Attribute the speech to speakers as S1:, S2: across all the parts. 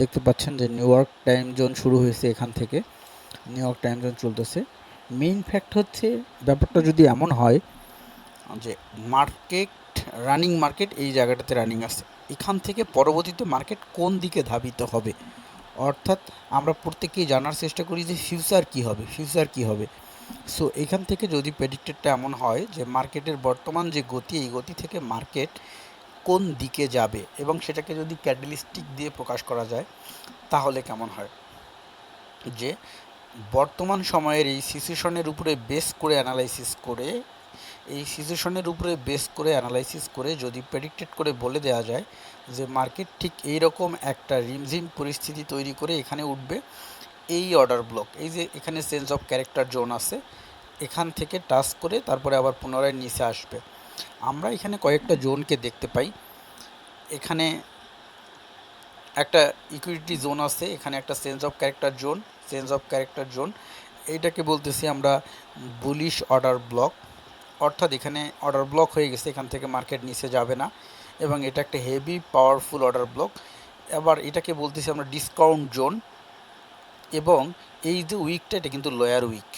S1: দেখতে পাচ্ছেন যে নিউ ইয়র্ক টাইম জোন শুরু হয়েছে এখান থেকে। নিউ ইয়র্ক টাইম জোন চলতেছে। মেইন ফ্যাক্ট হচ্ছে, ব্যাপারটা যদি এমন হয় যে মার্কেট রানিং মার্কেট এই জায়গাটাতে রানিং আছে। এখান থেকে পরবর্তীতে মার্কেট কোন দিকে ধাবিত হবে? অর্থাৎ আমরা প্রত্যেকেই জানার চেষ্টা করি যে ফিউচার কি হবে ফিউচার কি হবে। সো এখান থেকে যদি প্রেডিক্টেডটা এমন হয় যে মার্কেটের বর্তমান যে গতি, এই গতি থেকে মার্কেট কোন দিকে যাবে এবং সেটাকে যদি ক্যাটালিস্টিক দিয়ে প্রকাশ করা যায়, তাহলে কেমন হয়? যে, বর্তমান সময়ের এই সিচুয়েশনের উপরে বেস করে অ্যানালাইসিস করে, এই সিচুয়েশনের উপরে বেস করে অ্যানালাইসিস করে যদি প্রেডিক্টেড করে বলে দেওয়া যায় যে, মার্কেট ঠিক এই রকম একটা রিমঝিম পরিস্থিতি তৈরি করে এখানে উঠবে, এই অর্ডার ব্লক, এই যে এখানে চেঞ্জ অফ ক্যারেক্টার জোন আছে, এখান থেকে টাচ করে তারপরে আবার পুনরায় নিচে আসবে। আমরা এখানে কয়েকটা জোনকে দেখতে পাই। এখানে একটা ইকুইটি জোন আছে, এখানে একটা change of character zone change of character zone এইটাকে বলতেছি আমরা বুলিশ অর্ডার ব্লক অর্থাৎ এখানে অর্ডার ব্লক হয়ে গেছে, এখান থেকে মার্কেট নিচে যাবে না। এবং এটা একটা হেভি পাওয়ারফুল অর্ডার ব্লক এবার এটাকে বলতেছি আমরা ডিসকাউন্ট জোন এবং এই যে উইকটা এটা কিন্তু লয়ার উইক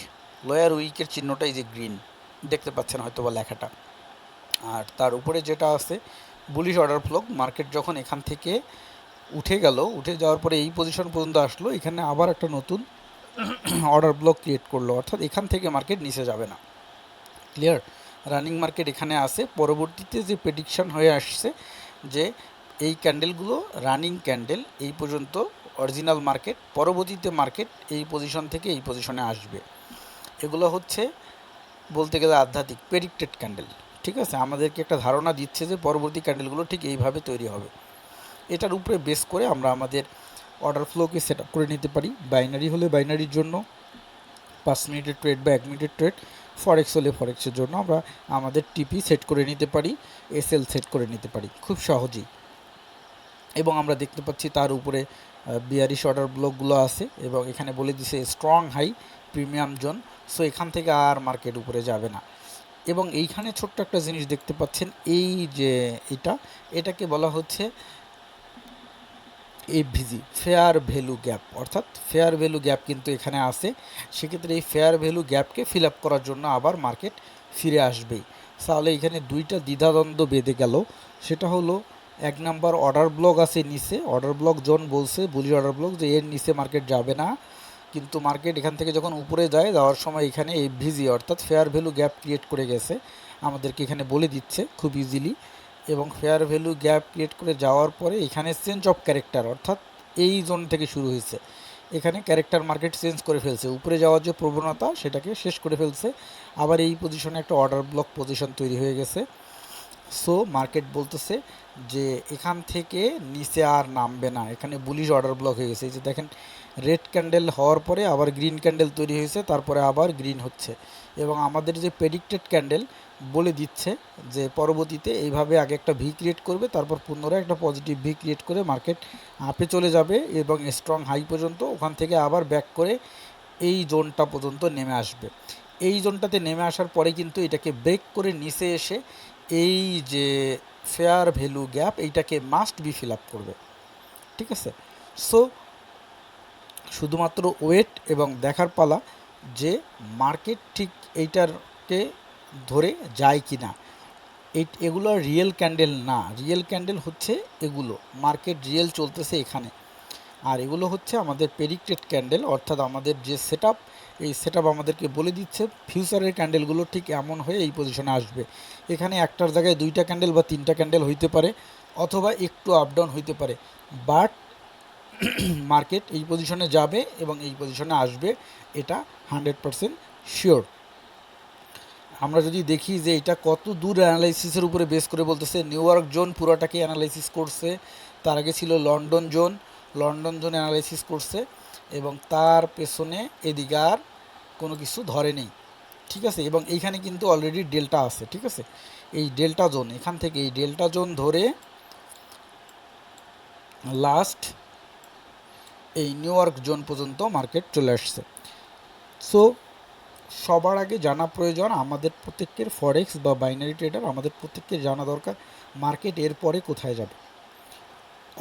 S1: লয়ার উইকের চিহ্নটা এই যে গ্রিন দেখতে পাচ্ছেন হয়তো বা লেখাটা। আর তার উপরে যেটা আছে বুলিশ অর্ডার ব্লক মার্কেট যখন এখান থেকে উঠে গেল, উঠে যাওয়ার পরে এই পজিশন পর্যন্ত আসলো, এখানে আবার একটা নতুন অর্ডার ব্লক ক্রিয়েট করল, অর্থাৎ এখান থেকে মার্কেট নিচে যাবে না। ক্লিয়ার রানিং মার্কেট এখানে আছে, পরবর্তীতে যে প্রেডিকশন হয়ে আসছে যে এই ক্যান্ডেলগুলো রানিং ক্যান্ডেল এই পর্যন্ত অরিজিনাল মার্কেট পরবর্তীতে মার্কেট এই পজিশন থেকে এই পজিশনে আসবে। এগুলো হচ্ছে বলতে গেলে আধ্যাত্মিক প্রেডিক্টেড ক্যান্ডেল ঠিক আছে? আমাদেরকে একটা ধারণা দিচ্ছে যে পরবর্তী ক্যান্ডেলগুলো ঠিক এইভাবে তৈরি হবে। এটার উপরে বেস করে আমরা আমাদের অর্ডার ফ্লোকে সেট আপ করে নিতে পারি। বাইনারি হলে বাইনারির জন্য, পাঁচ মিনিটের ট্রেড বা এক মিনিটের ট্রেড ফরেক্স হলে ফরেক্সের জন্য আমরা আমাদের টিপি সেট করে নিতে পারি এসএল সেট করে নিতে পারি, খুব সহজেই। এবং আমরা দেখতে পাচ্ছি তার উপরে বিয়ারিশ অর্ডার ব্লকগুলো আছে এবং এখানে বলে দিছে strong high premium zone so এখান থেকে আর মার্কেট উপরে যাবে না। এবং এইখানে ছোট্ট একটা জিনিস দেখতে পাচ্ছেন, এই যে এটা, এটাকে বলা হচ্ছে এফভিজি ফেয়ার ভ্যালু গ্যাপ, অর্থাৎ ফেয়ার ভ্যালু গ্যাপ কিন্তু এখানে আছে। সেক্ষেত্রে এই ফেয়ার ভ্যালু গ্যাপকে ফিল আপ করার জন্য আবার মার্কেট ফিরে আসবেই। তাহলে এখানে দুইটা দ্বিধাদ্বন্দ্ব বেঁধে গেল। সেটা হলো, এক নাম্বার অর্ডার ব্লক আছে নিচে, অর্ডার ব্লক জোন বলছে বুলি অর্ডার ব্লক যে এর নিচে মার্কেট যাবে না। কিন্তু মার্কেট এখান থেকে যখন উপরে যায়, যাওয়ার সময় এখানে এই ভিজি অর্থাৎ ফেয়ার ভ্যালু গ্যাপ ক্রিয়েট করে গেছে। আমাদেরকে এখানে বলে দিচ্ছে খুব ইজিলি এবং ফেয়ার ভ্যালু গ্যাপ ক্রিয়েট করে যাওয়ার পরে এখানে চেঞ্জ অফ ক্যারেক্টার অর্থাৎ এই জোন থেকে শুরু হয়েছে। এখানে ক্যারেক্টার মার্কেট চেঞ্জ করে ফেলছে। উপরে যাওয়ার যে প্রবণতা সেটাকে শেষ করে ফেলছে। আবার এই পজিশনে একটা অর্ডার ব্লক পজিশন তৈরি হয়ে গেছে। সো মার্কেট বলতেছে যে এখান থেকে নিচে আর নামবে না। এখানে বুলিশ অর্ডার ব্লক হয়ে গেছে। এই যে দেখেন রেড ক্যান্ডেল হওয়ার পরে আবার গ্রিন ক্যান্ডেল তৈরি হয়েছে, তারপরে আবার গ্রিন হচ্ছে। এবং আমাদের যে প্রেডিক্টেড ক্যান্ডেল বলে দিচ্ছে যে পরবর্তীতে এইভাবে আগে একটা ভি ক্রিয়েট করবে, তারপর পুনরায় একটা পজিটিভ ভি ক্রিয়েট করে মার্কেট আপে চলে যাবে এবং স্ট্রং হাই পর্যন্ত ওখান থেকে আবার ব্যাক করে এই জোনটা পর্যন্ত নেমে আসবে। এই জোনটাতে নেমে আসার পরে কিন্তু এটাকে ব্রেক করে নিচে এসে এই যে ফেয়ার ভ্যালু গ্যাপ এইটাকে মাস্ট বি ফিল আপ করবে। ঠিক আছে? সো শুধুমাত্র ওয়েট এবং দেখার পালা যে মার্কেট ঠিক এইটারকে ধরে যায় কি না এই এগুলো রিয়েল ক্যান্ডেল না। রিয়েল ক্যান্ডেল হচ্ছে এগুলো। মার্কেট রিয়েল চলতেছে এখানে। আর এগুলো হচ্ছে আমাদের প্রেডিক্টেড ক্যান্ডেল অর্থাৎ আমাদের যে সেট এই সেট আমাদেরকে বলে দিচ্ছে ফিউচারের ক্যান্ডেলগুলো ঠিক এমন হয়ে এই পজিশনে আসবে। এখানে একটার জায়গায় দুইটা ক্যান্ডেল বা তিনটা ক্যান্ডেল হইতে পারে, অথবা একটু আপ ডাউন হইতে পারে। বাট মার্কেট এই পজিশনে যাবে এবং এই পজিশনে আসবে, এটা হান্ড্রেড পারসেন্ট শিওর আমরা যদি দেখি যে এটা কত দূর অ্যানালাইসিসের উপরে বেস করে বলতেছে নিউ ইয়র্ক জোন পুরোটাকে অ্যানালাইসিস করছে, তার আগে ছিল London zone London zone analysis করছে এবং তার পেছনে এদিকে আর কোনো কিছু ধরে নেই, ঠিক আছে? এবং এইখানে কিন্তু অলরেডি ডেল্টা আছে, ঠিক আছে? এই ডেল্টা জোন এখান থেকে এই ডেল্টা জোন ধরে লাস্ট এই নিউ ইয়র্ক জোন পর্যন্ত মার্কেট চলে আসছে। সো সবার আগে জানা প্রয়োজন, আমাদের প্রত্যেকের ফরেক্স বা বাইনারি ট্রেডার আমাদের প্রত্যেকের জানা দরকার মার্কেট এরপরে কোথায় যাবে।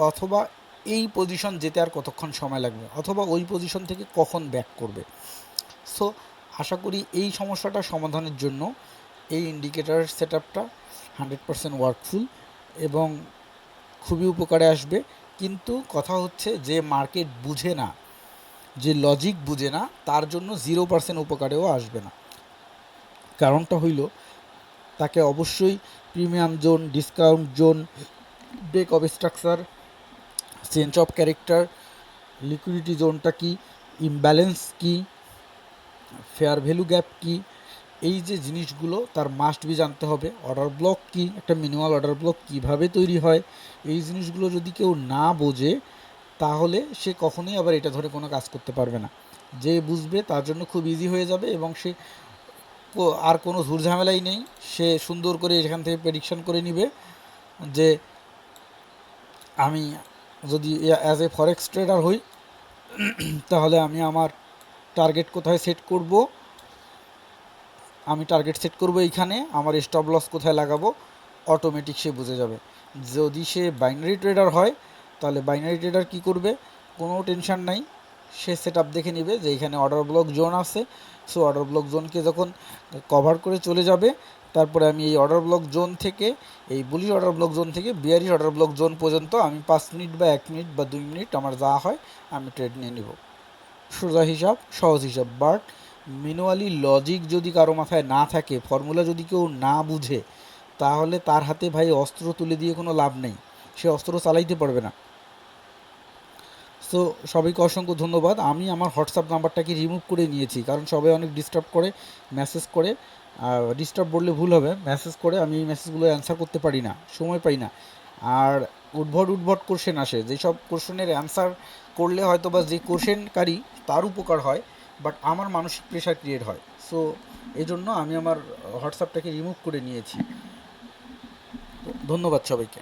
S1: অথবা এই পজিশন যেতে আর কতক্ষণ সময় লাগবে, অথবা ওই পজিশন থেকে কখন ব্যাক করবে। সো আশা করি এই সমস্যাটা সমাধানের জন্য এই ইন্ডিকেটার সেট আপটা হান্ড্রেড পারসেন্ট ওয়ার্কফুল এবং খুবই উপকারে আসবে। কিন্তু কথা হচ্ছে যে মার্কেট বুঝে না, যে লজিক বুঝে না, তার জন্য জিরো পার্সেন্ট উপকারেও আসবে না। কারণটা হইল, তাকে অবশ্যই premium zone discount zone break of structure change of character liquidity জোনটা কি ইমব্যালেন্স কি ফেয়ার ভ্যালু গ্যাপ কি এই যে জিনিসগুলো, তার মাস্ট বি জানতে হবে। অর্ডার ব্লক কি? একটা মিনিমাল অর্ডার ব্লক কীভাবে তৈরি হয়? এই জিনিসগুলো যদি কেউ না বোঝে, তাহলে সে কখনোই আবার এটা ধরে কোনো কাজ করতে পারবে না। যে বুঝবে, তার জন্য খুব ইজি হয়ে যাবে এবং সে আর কোনো ঝুরঝামেলাই নেই। সে সুন্দর করে এখান থেকে প্রেডিকশন করে নিবে যে আমি যদি অ্যাজ এ ফরেক্স ট্রেডার হই, তাহলে আমি আমার টার্গেট কোথায় সেট করব? আমি টার্গেট সেট করব এইখানে, আমার স্টপ লস কোথায় লাগাবো অটোমেটিক সে বুঝে যাবে। যদি সে বাইনারি ট্রেডার হয়, তাহলে বাইনারি ট্রেডার কি করবে? কোনো টেনশন নাই, সে সেট দেখে নেবে যে এখানে অর্ডার ব্লক জোন আছে। সো অর্ডার ব্লক জোনকে যখন কভার করে চলে যাবে, তারপরে আমি এই অর্ডার ব্লক জোন থেকে, এই বুলিশ অর্ডার ব্লক জোন থেকে বিয়ারিশ অর্ডার ব্লক জোন পর্যন্ত আমি পাঁচ মিনিট বা এক মিনিট বা দুই মিনিট আমার যা হয়, আমি ট্রেড নিয়ে নিব। সোজা হিসাব, সহজ হিসাব বাট ম্যানুয়ালি লজিক যদি কারও মাথায় না থাকে ফর্মুলা যদি কেউ না বুঝে, তাহলে তার হাতে ভাই অস্ত্র তুলে দিয়ে কোনো লাভ নেই। সে অস্ত্র চালাইতে পারবে না। সো সবাইকে অসংখ্য ধন্যবাদ। আমি আমার হোয়াটসঅ্যাপ নাম্বারটাকে রিমুভ করে নিয়েছি, কারণ সবাই অনেক ডিস্টার্ব করে মেসেজ করে। আর ডিস্টার্ব বললে ভুল হবে মেসেজ করে আমি এই মেসেজগুলো অ্যান্সার করতে পারি না, সময় পাই না। আর উদ্ভট উদ্ভট কোশ্চেন আসে, যেসব কোশ্চেনের অ্যান্সার করলে হয়তো বা যে কোশ্চেনকারী তার উপকার হয়। বাট আমার মানসিক প্রেশার ক্রিয়েট হয়। সো এই জন্য আমি আমার হোয়াটসঅ্যাপটাকে রিমুভ করে নিয়েছি। ধন্যবাদ সবাইকে।